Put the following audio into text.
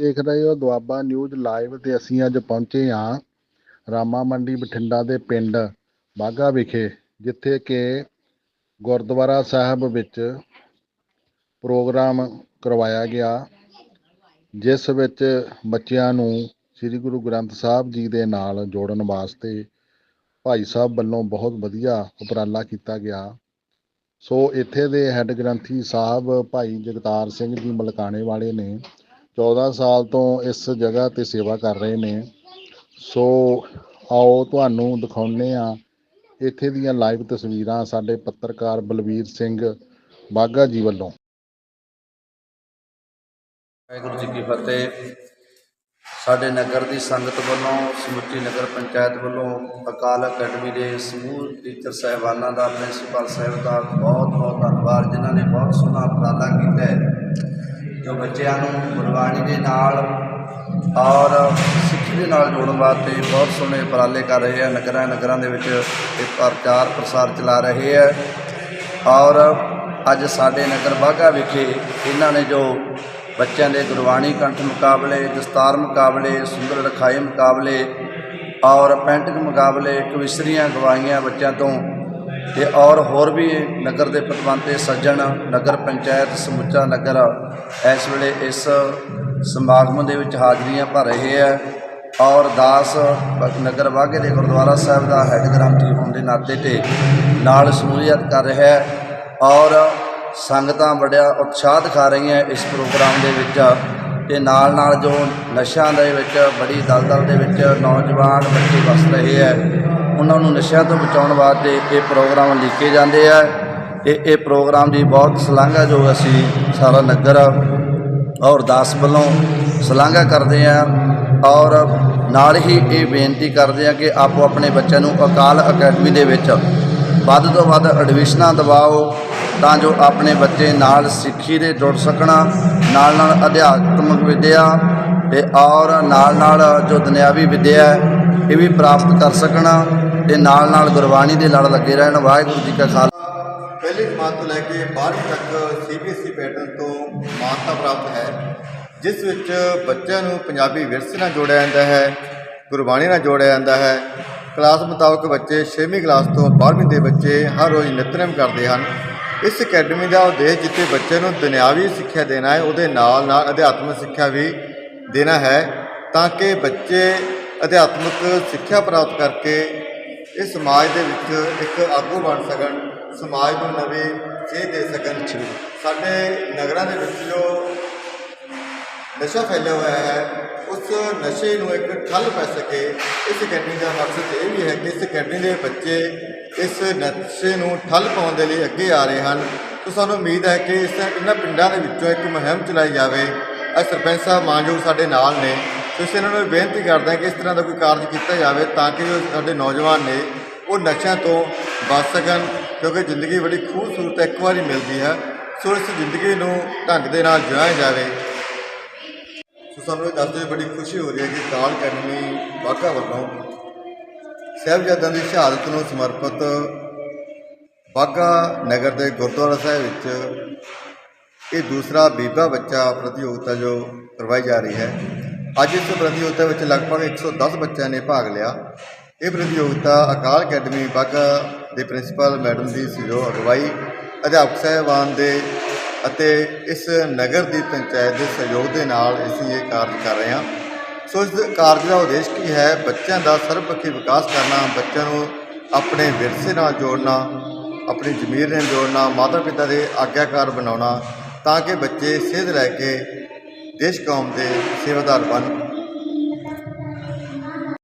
ਦੇਖ ਰਹੇ ਹੋ ਦੁਆਬਾ ਨਿਊਜ਼ ਲਾਈਵ ਤੇ ਅਸੀਂ ਅੱਜ ਪਹੁੰਚੇ ਹਾਂ ਰਾਮਾ ਮੰਡੀ ਬਠਿੰਡਾ ਦੇ ਪਿੰਡ ਬਾਗਾ ਵਿਖੇ, ਜਿੱਥੇ ਕਿ ਗੁਰਦੁਆਰਾ ਸਾਹਿਬ ਵਿੱਚ ਪ੍ਰੋਗਰਾਮ ਕਰਵਾਇਆ ਗਿਆ, ਜਿਸ ਵਿੱਚ ਬੱਚਿਆਂ ਨੂੰ ਸ੍ਰੀ ਗੁਰੂ ਗ੍ਰੰਥ ਸਾਹਿਬ ਜੀ ਦੇ ਨਾਲ ਜੋੜਨ ਵਾਸਤੇ ਭਾਈ ਸਾਹਿਬ ਵੱਲੋਂ ਬਹੁਤ ਵਧੀਆ ਉਪਰਾਲਾ ਕੀਤਾ ਗਿਆ। ਸੋ ਇੱਥੇ ਦੇ ਹੈੱਡ ਗ੍ਰੰਥੀ ਸਾਹਿਬ ਭਾਈ ਜਗਤਾਰ ਸਿੰਘ ਜੀ ਮਲਕਾਣੇ ਵਾਲੇ ਨੇ 14 ਸਾਲ ਤੋਂ ਇਸ ਜਗ੍ਹਾ ਤੇ ਸੇਵਾ ਕਰ ਰਹੇ ਨੇ। ਸੋ ਆਓ ਤੁਹਾਨੂੰ ਦਿਖਾਉਂਦੇ ਆ ਇੱਥੇ ਦੀਆਂ ਲਾਈਵ ਤਸਵੀਰਾਂ ਸਾਡੇ ਪੱਤਰਕਾਰ ਬਲਵੀਰ ਸਿੰਘ ਬਾਗਾ ਜੀ ਵੱਲੋਂ। ਵਾਹਿਗੁਰੂ ਜੀ ਕੀ ਫਤਿਹ। ਸਾਡੇ ਨਗਰ ਦੀ ਸੰਗਤ ਵੱਲੋਂ, ਸਮੁੱਚੀ ਨਗਰ ਪੰਚਾਇਤ ਵੱਲੋਂ ਅਕਾਲ ਅਕੈਡਮੀ ਦੇ ਸਮੂਹ ਟੀਚਰ ਸਾਹਿਬਾਨਾਂ ਦਾ, ਪ੍ਰਿੰਸੀਪਲ ਸਾਹਿਬ ਦਾ ਬਹੁਤ ਬਹੁਤ ਧੰਨਵਾਦ, ਜਿਨ੍ਹਾਂ ਨੇ ਬਹੁਤ ਸੋਹਣਾ ਉਪਰਾਲਾ ਕੀਤਾ ਹੈ। ਜੋ ਬੱਚਿਆਂ ਨੂੰ ਗੁਰਬਾਣੀ ਦੇ ਨਾਲ ਔਰ ਸਿੱਖੀ ਦੇ ਨਾਲ ਜੋੜਨ ਵਾਸਤੇ ਬਹੁਤ ਸੋਹਣੇ ਉਪਰਾਲੇ ਕਰ ਰਹੇ ਆ, ਨਗਰਾਂ ਨਗਰਾਂ ਦੇ ਵਿੱਚ ਇਹ ਪ੍ਰਚਾਰ ਪ੍ਰਸਾਰ ਚਲਾ ਰਹੇ ਆ। ਔਰ ਅੱਜ ਸਾਡੇ ਨਗਰ ਬਾਗਾ ਵਿਖੇ ਇਹਨਾਂ ਨੇ ਜੋ ਬੱਚਿਆਂ ਦੇ ਗੁਰਬਾਣੀ ਕੰਠ ਮੁਕਾਬਲੇ, ਦਸਤਾਰ ਮੁਕਾਬਲੇ, ਸੁੰਦਰ ਲਖਾਈ ਮੁਕਾਬਲੇ ਔਰ ਪੈਂਟਿੰਗ ਮੁਕਾਬਲੇ ਕਵਿਸ਼ਰੀਆਂ ਗਵਾਈਆਂ ਬੱਚਿਆਂ ਤੋਂ ਤੇ ਔਰ ਹੋਰ ਵੀ ਨਗਰ ਦੇ ਪਤਵੰਤੇ ਸੱਜਣ, ਨਗਰ ਪੰਚਾਇਤ, ਸਮੁੱਚਾ ਨਗਰ, ਇਸ ਵੇਲੇ ਇਸ ਸਮਾਗਮ ਦੇ ਵਿੱਚ ਹਾਜ਼ਰੀਆਂ ਭਰ ਰਹੇ ਹੈ ਔਰ ਦਾਸ ਨਗਰ ਵਾਗੇ ਦੇ ਗੁਰਦੁਆਰਾ ਸਾਹਿਬ ਦਾ ਹੈੱਡ ਗ੍ਰੰਥੀ ਹੋਣ ਦੇ ਨਾਤੇ ਤੇ ਨਾਲ ਸ਼ਮੂਲੀਅਤ ਕਰ ਰਿਹਾ ਹੈ। ਔਰ ਸੰਗਤਾਂ ਬੜਿਆ ਉਤਸ਼ਾਹ ਦਿਖਾ ਰਹੀਆਂ ਇਸ ਪ੍ਰੋਗਰਾਮ ਦੇ ਵਿੱਚ। ਤੇ ਨਾਲ ਨਾਲ ਜੋ ਨਸ਼ਿਆਂ ਦੇ ਵਿੱਚ, ਬੜੀ ਦਲਦਲ ਦੇ ਵਿੱਚ ਨੌਜਵਾਨ ਬੱਚੇ ਵਸ ਰਹੇ ਹੈ। ਉਹਨਾਂ ਨੂੰ ਨਸ਼ਿਆਂ ਤੋਂ ਬਚਾਉਣ ਵਾਸਤੇ ਇਹ ਪ੍ਰੋਗਰਾਮ ਲਿਖੇ ਜਾਂਦੇ ਆ। ਇਹ ਇਹ ਪ੍ਰੋਗਰਾਮ ਦੀ ਬਹੁਤ ਸ਼ਲਾਘਾ ਜੋ ਅਸੀਂ ਸਾਰਾ ਨਗਰ ਔਰ ਦਾਸ ਵੱਲੋਂ ਸ਼ਲਾਘਾ ਕਰਦੇ ਆ ਔਰ ਨਾਲ ਹੀ ਇਹ ਬੇਨਤੀ ਕਰਦੇ ਆ ਕਿ ਆਪੋ ਆਪਣੇ ਬੱਚਿਆਂ ਨੂੰ ਅਕਾਲ ਅਕੈਡਮੀ ਦੇ ਵਿੱਚ ਵੱਧ ਤੋਂ ਵੱਧ ਐਡਮਿਸ਼ਨਾਂ ਦਿਵਾਓ ਤਾਂ ਜੋ ਆਪਣੇ ਬੱਚੇ ਨਾਲ ਸਿੱਖੀ ਦੇ ਜੁੜ ਸਕਣ, ਨਾਲ ਨਾਲ ਅਧਿਆਤਮਿਕ ਵਿਦਿਆ ਤੇ ਔਰ ਨਾਲ ਨਾਲ ਜੋ ਦੁਨਿਆਵੀ ਵਿਦਿਆ ਹੈ, ਇਹ ਵੀ ਪ੍ਰਾਪਤ ਕਰ ਸਕਣ। ਤੇ ਨਾਲ ਨਾਲ ਗੁਰਬਾਣੀ ਦੇ ਲੜ ਲੱਗੇ ਰਹਿਣ, ਵਾਹਿਗੁਰੂ ਜੀ ਕਾ ਖਾਲਸਾ। ਪਹਿਲੀ ਜਮਾਤ ਤੋਂ ਲੈ ਕੇ 12ਵੀਂ ਤੱਕ ਸੀਬੀਐਸਈ ਪੈਟਰਨ ਤੋਂ ਮਾਨਤਾ ਪ੍ਰਾਪਤ ਹੈ, ਜਿਸ ਵਿੱਚ ਬੱਚਿਆਂ ਨੂੰ ਪੰਜਾਬੀ ਵਿਰਸੇ ਨਾਲ ਜੋੜਿਆ ਜਾਂਦਾ ਹੈ, ਗੁਰਬਾਣੀ ਨਾਲ ਜੋੜਿਆ ਜਾਂਦਾ ਹੈ। ਕਲਾਸ ਮੁਤਾਬਕ ਬੱਚੇ 6ਵੀਂ ਕਲਾਸ ਤੋਂ 12ਵੀਂ ਦੇ ਬੱਚੇ ਹਰ ਰੋਜ਼ ਨਿਤਨੇਮ ਕਰਦੇ ਹਨ। ਇਸ ਅਕੈਡਮੀ ਦਾ ਉਦੇਸ਼ ਜਿੱਥੇ ਬੱਚੇ ਨੂੰ ਦੁਨਿਆਵੀ ਸਿੱਖਿਆ ਦੇਣਾ ਹੈ, ਉਹਦੇ ਨਾਲ ਨਾਲ ਅਧਿਆਤਮਿਕ ਸਿੱਖਿਆ ਵੀ ਦੇਣਾ ਹੈ, ਤਾਂ ਕਿ ਬੱਚੇ ਅਧਿਆਤਮਿਕ ਸਿੱਖਿਆ ਪ੍ਰਾਪਤ ਕਰਕੇ ਇਸ ਸਮਾਜ ਦੇ ਵਿੱਚ ਇੱਕ ਆਗੂ ਬਣ ਸਕਣ ਸਮਾਜ ਨੂੰ ਨਵੀਂ ਸੇਧ ਦੇ ਸਕਣ। ਸਾਡੇ ਨਗਰਾਂ ਦੇ ਵਿੱਚ ਜੋ ਨਸ਼ਾ ਫੈਲਿਆ ਹੋਇਆ ਹੈ ਉਸ ਨਸ਼ੇ ਨੂੰ ਇੱਕ ਠੱਲ ਪੈ ਸਕੇ ਇਸ ਅਕੈਡਮੀ ਦਾ ਮਕਸਦ ਇਹ ਵੀ ਹੈ ਕਿ ਇਸ ਅਕੈਡਮੀ ਦੇ ਬੱਚੇ ਇਸ ਨਸ਼ੇ ਨੂੰ ਠੱਲ ਪਾਉਣ ਦੇ ਲਈ ਅੱਗੇ ਆ ਰਹੇ ਹਨ। ਤਾਂ ਸਾਨੂੰ ਉਮੀਦ ਹੈ ਕਿ ਇਸ ਇਹਨਾਂ ਪਿੰਡਾਂ ਦੇ ਵਿੱਚੋਂ ਇੱਕ ਮੁਹਿੰਮ ਚਲਾਈ ਜਾਵੇ। ਸਰਪੰਚ ਸਾਹਿਬ ਮਾਨਯੋਗ ਸਾਡੇ ਨਾਲ ਨੇ। ਸੋ ਇਸ ਇਹਨਾਂ ਨੂੰ ਬੇਨਤੀ ਕਰਦੇ ਹਾਂ ਕਿ ਇਸ ਤਰ੍ਹਾਂ ਦਾ ਕੋਈ ਕਾਰਜ ਕੀਤਾ ਜਾਵੇ ਤਾਂ ਕਿ ਜੋ ਸਾਡੇ ਨੌਜਵਾਨ ਨੇ ਉਹ ਨਸ਼ਿਆਂ ਤੋਂ ਬਚ ਸਕਣ, ਕਿਉਂਕਿ ਜ਼ਿੰਦਗੀ ਬੜੀ ਖੂਬਸੂਰਤ ਇੱਕ ਵਾਰੀ ਮਿਲਦੀ ਹੈ। ਸੋ ਇਸ ਜ਼ਿੰਦਗੀ ਨੂੰ ਢੰਗ ਦੇ ਨਾਲ ਜਿਉਇਆ ਜਾਵੇ। ਸੋ ਸਾਨੂੰ ਇਹ ਦੱਸਦੇ ਹੋਏ ਬੜੀ ਖੁਸ਼ੀ ਹੋ ਰਹੀ ਹੈ ਕਿ ਕਾਲ ਅਕੈਡਮੀ ਵਾਕਾ ਵੱਲੋਂ ਸਾਹਿਬਜ਼ਾਦਿਆਂ ਦੀ ਸ਼ਹਾਦਤ ਨੂੰ ਸਮਰਪਿਤ ਬਾਗਾ ਨਗਰ ਦੇ ਗੁਰਦੁਆਰਾ ਸਾਹਿਬ ਵਿੱਚ ਇਹ ਦੂਸਰਾ ਬੀਬਾ ਬੱਚਾ ਪ੍ਰਤੀਯੋਗਤਾ ਜੋ ਕਰਵਾਈ ਜਾ ਰਹੀ ਹੈ। ਅੱਜ ਇਸ ਪ੍ਰਤੀਯੋਗਤਾ ਵਿੱਚ ਲਗਭਗ 110 ਬੱਚਿਆਂ ਨੇ ਭਾਗ ਲਿਆ। ਇਹ ਪ੍ਰਤੀਯੋਗਤਾ ਅਕਾਲ ਅਕੈਡਮੀ ਬਾਗਾ ਦੇ ਪ੍ਰਿੰਸੀਪਲ ਮੈਡਮ ਦੀ ਸਹਿਯੋਗ ਅਗਵਾਈ, ਅਧਿਆਪਕ ਸਾਹਿਬਾਨ ਦੇ ਅਤੇ ਇਸ ਨਗਰ ਦੀ ਪੰਚਾਇਤ ਦੇ ਸਹਿਯੋਗ ਦੇ ਨਾਲ ਅਸੀਂ ਇਹ ਕਾਰਜ ਕਰ ਰਹੇ ਹਾਂ। ਸੋ ਇਸ ਕਾਰਜ ਦਾ ਉਦੇਸ਼ ਕੀ ਹੈ? ਬੱਚਿਆਂ ਦਾ ਸਰਬਪੱਖੀ ਵਿਕਾਸ ਕਰਨਾ, ਬੱਚਿਆਂ ਨੂੰ ਆਪਣੇ ਵਿਰਸੇ ਨਾਲ ਜੋੜਨਾ, ਆਪਣੀ ਜ਼ਮੀਰ ਨਾਲ ਜੋੜਨਾ ਮਾਤਾ ਪਿਤਾ ਦੇ ਆਗਿਆਕਾਰ ਬਣਾਉਣਾ ਤਾਂ ਕਿ ਬੱਚੇ ਸਿੱਧ ਲੈ ਕੇ ਦੇਸ਼ ਕੌਮ ਦੇ ਸੇਵਾਦਾਰ ਬਣ